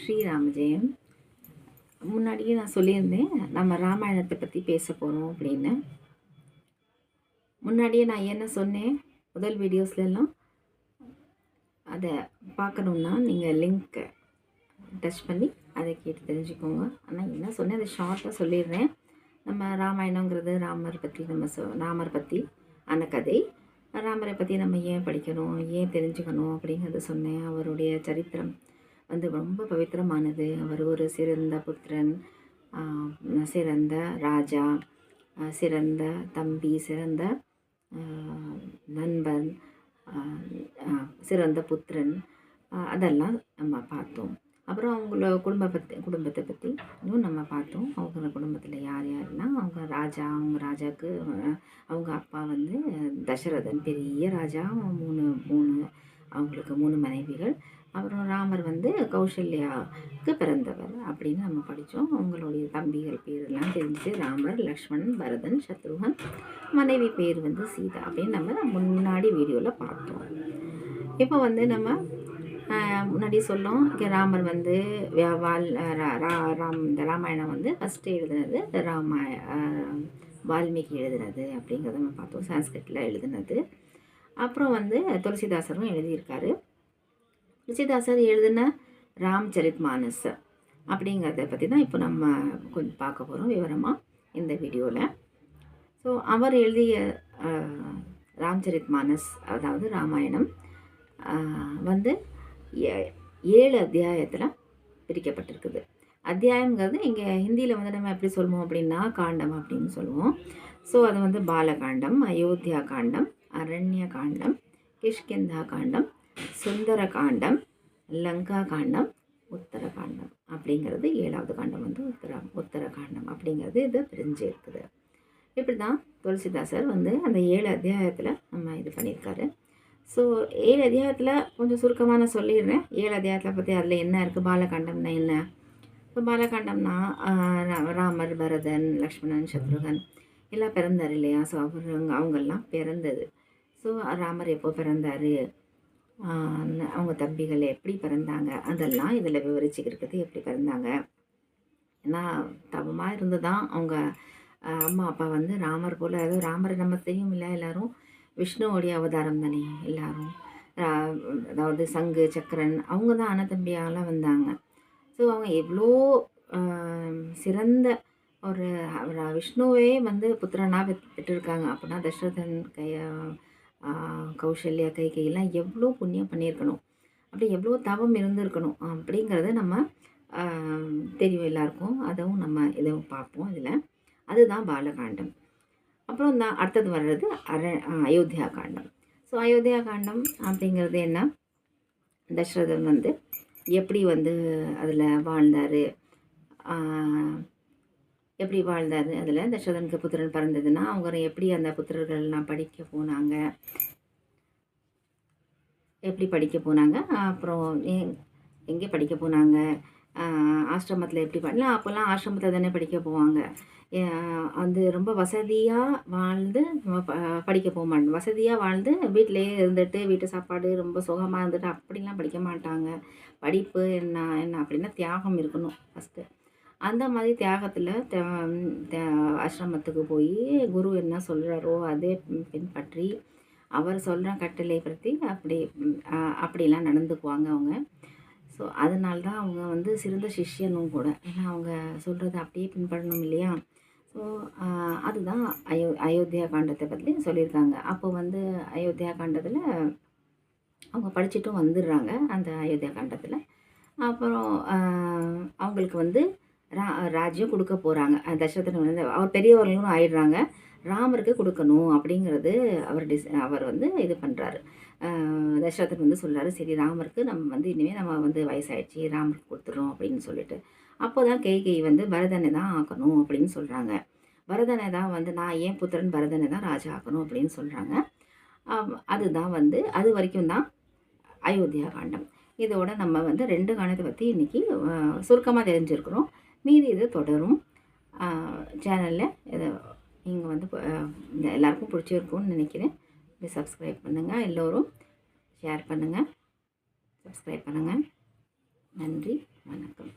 ஸ்ரீராம ஜெயம் முன்னாடியே நான் சொல்லியிருந்தேன் நம்ம ராமாயணத்தை பற்றி பேச போகிறோம் அப்படின்னு. முன்னாடியே நான் என்ன சொன்னேன் முதல் வீடியோஸ்லாம் அதை பார்க்கணுன்னா நீங்கள் லிங்க்கை டச் பண்ணி அதை கேட்டு தெரிஞ்சுக்கோங்க. ஆனால் என்ன சொன்னேன் அதை ஷார்ட்டாக சொல்லிடுறேன். நம்ம ராமாயணங்கிறது ராமர் பற்றி நம்ம சொ ராமர் பற்றி அந்த கதை. ராமரை பற்றி நம்ம ஏன் படிக்கணும் ஏன் தெரிஞ்சுக்கணும் அப்படிங்கிறத சொன்னேன் அவருடைய சரித்திரம். வந்து ரொம்ப பவித்திரமானது. அவர் ஒரு சிறந்த புத்திரன் சிறந்த ராஜா சிறந்த தம்பி சிறந்த நண்பன் சிறந்த புத்திரன். அதெல்லாம் நம்ம பார்த்தோம். அப்புறம் அவங்கள குடும்ப பற்றி குடும்பத்தை பற்றி இன்னும் நம்ம பார்த்தோம். அவங்க குடும்பத்தில் யார் யாருன்னா அவங்க ராஜா அவங்க ராஜாவுக்கு அவங்க அப்பா வந்து தசரதன் பெரிய ராஜா மூணு மூணு அவங்களுக்கு மூணு மனைவிகள். அப்புறம் ராமர் வந்து கௌசல்யாவுக்கு பிறந்தவர் அப்படின்னு நம்ம படித்தோம் அவங்களுடைய தம்பிகள் பேரெல்லாம் தெரிஞ்சு ராமர் லக்ஷ்மணன் பரதன் சத்ருகன் மனைவி பேர் வந்து சீதா அப்படின்னு நம்ம முன்னாடி வீடியோவில் பார்த்தோம். இப்போ வந்து நம்ம முன்னாடி சொல்லோம் ராமர் வந்து வால் ரா- ராம் இந்த ராமாயணம் வந்து ஃபஸ்ட்டு எழுதுனது ராமாய வால்மீகி எழுதுனது அப்படிங்கிறத நம்ம பார்த்தோம். சான்ஸ்கிரிட்டில் எழுதுனது. அப்புறம் வந்து துளசிதாசரும் எழுதியிருக்காரு. துளசிதாசர் எழுதின ராம்சரித் மானஸ் அப்படிங்கிறத பற்றி தான் இப்போ நம்ம கொஞ்சம் பார்க்க போகிறோம் விவரமாக இந்த வீடியோவில் ஸோ அவர் எழுதிய ராம்சரித் மானஸ் அதாவது ராமாயணம் வந்து ஏ- ஏழு அத்தியாயத்தில் பிரிக்கப்பட்டிருக்குது. அத்தியாயங்கிறது இங்கே ஹிந்தியில் வந்து நம்ம எப்படி சொல்லுவோம் அப்படின்னா காண்டம் அப்படின்னு சொல்லுவோம். ஸோ அது வந்து பாலகாண்டம் அயோத்தியா காண்டம் அரண்ய காண்டம் கிஷ்கிந்தா காண்டம் சுந்தர காண்டம் லங்கா காண்டம் உத்தர காண்டம் அப்படிங்கிறது ஏழாவது காண்டம் வந்து உத்தர உத்தர காண்டம் அப்படிங்கிறது இது பிரிஞ்சு இருக்குது. இப்படி தான் துளசிதாசர் வந்து அந்த ஏழு அத்தியாயத்தில் நம்ம இது பண்ணியிருக்காரு. ஸோ ஏழு அத்தியாயத்தில் கொஞ்சம் சுருக்கமாக நான் சொல்லிடுறேன். ஏழு அத்தியாயத்தில் பற்றி அதில் என்ன இருக்குது பாலகாண்டம்னா என்ன? இப்போ பாலகாண்டம்னா ரா- ராமர் பரதன் லக்ஷ்மணன் சத்ருகன் எல்லாம் பிறந்தார் இல்லையா? ஸோ அவங்க அவங்கெல்லாம் பிறந்தது. ஸோ ராமர் எப்போ பிறந்தார்? அவங்க தம்பிகள் எப்படி பிறந்தாங்க? அதெல்லாம் இதில் விவரிச்சுக்கிறது எப்படி பிறந்தாங்க? ஏன்னா தவமாக இருந்து தான் அவங்க அம்மா அப்பா வந்து ராமர் போல் அதாவது ராமரை நம்ம செய்யும் இல்லை எல்லோரும். விஷ்ணுவோடைய அவதாரம் தானே எல்லாரும். அதாவது சங்கு சக்கரன் அவங்க தான் அண்ணத்தம்பியால் வந்தாங்க. ஸோ அவங்க எவ்வளோ சிறந்த ஒரு விஷ்ணுவே வந்து புத்திரனாக பெற்றிருக்காங்க. அப்படின்னா தசரதன் கை கௌசல்யா கைகையெல்லாம் எவ்வளோ புண்ணியம் பண்ணியிருக்கணும். அப்படி எவ்வளோ தவம் இருந்திருக்கணும் அப்படிங்கிறத நம்ம தெரியும் எல்லாருக்கும். அதுவும் நம்ம இதுவும் பார்ப்போம் இதில். அதுதான் பாலகாண்டம். அப்புறம் தான் அடுத்தது வர்றது அர அயோத்தியா காண்டம். ஸோ அயோத்தியா காண்டம் அப்படிங்கிறது என்ன? தசரதன் வந்து எப்படி வந்து அதில் வாழ்ந்தார்? எப்படி வாழ்ந்தார்? அதில் தசரதனுக்கு புத்திரன் பிறந்ததுன்னா அவங்க எப்படி அந்த புத்திரர்கள்லாம் படிக்க போனாங்க? எப்படி படிக்க போனாங்க? அப்புறம் எ- எங்கே படிக்க போனாங்க? ஆசிரமத்தில் எப்படி பண்ணலாம் அப்போல்லாம் ஆசிரமத்தில் தானே படிக்க போவாங்க. அது ரொம்ப வசதியாக வாழ்ந்து ப- படிக்க போக மாட்டோம். வசதியாக வாழ்ந்து வீட்டிலேயே இருந்துட்டு வீட்டு சாப்பாடு ரொம்ப சுகமாக இருந்துட்டு அப்படிலாம் படிக்க மாட்டாங்க. படிப்பு என்ன என்ன அப்படின்னா தியாகம் இருக்கணும் ஃபஸ்ட்டு அந்த மாதிரி தியாகத்தில் ஆசிரமத்துக்கு போய் குரு என்ன சொல்கிறாரோ அதே பின்பற்றி அவர் சொல்கிற கட்டளை பற்றி அப்படி அப்படிலாம் நடந்துக்குவாங்க அவங்க. ஸோ அதனால தான் அவங்க வந்து சிறந்த சிஷ்யனும் கூட. ஏன்னா அவங்க சொல்கிறத அப்படியே பின்பற்றணும் இல்லையா? ஸோ அதுதான் அயோ அயோத்தியா காண்டத்தை பற்றி சொல்லியிருக்காங்க. அப்போ வந்து அயோத்தியா காண்டத்தில் அவங்க படிச்சுட்டும் வந்துடுறாங்க அந்த அயோத்தியா காண்டத்தில். அப்புறம் அவங்களுக்கு வந்து ரா ராஜ்யம் கொடுக்க போகிறாங்க தசரதன் வந்து அவர் பெரியவர்களும் ஆயிடுறாங்க. ராமருக்கு கொடுக்கணும் அப்படிங்கிறது அவர் டிஸ் அவர் வந்து இது பண்ணுறாரு தசரதன் வந்து சொல்கிறாரு சரி ராமருக்கு நம்ம வந்து இனிமேல் நம்ம வந்து வயசாயிடுச்சு ராமருக்கு கொடுத்துட்றோம் அப்படின்னு சொல்லிட்டு. அப்போ தான் கை. வந்து பரதனை தான் ஆக்கணும் அப்படின்னு சொல்கிறாங்க பரதனை தான் வந்து நான் ஏன் புத்திரன் பரதனை தான் ராஜா ஆக்கணும் அப்படின்னு சொல்கிறாங்க அதுதான் வந்து அது வரைக்கும் தான் அயோத்தியா காண்டம். இதோட நம்ம வந்து ரெண்டு காண்டத்தை பற்றி இன்றைக்கி சுருக்கமாக தெரிஞ்சிருக்கிறோம். மீதி இது தொடரும். சேனலில் இதை நீங்கள் வந்து இந்த எல்லாருக்கும் பிடிச்சிருக்கும்னு நினைக்கிறேன். இதை சப்ஸ்கிரைப் பண்ணுங்கள் எல்லோரும் ஷேர் பண்ணுங்கள் சப்ஸ்கிரைப் பண்ணுங்கள் நன்றி வணக்கம்.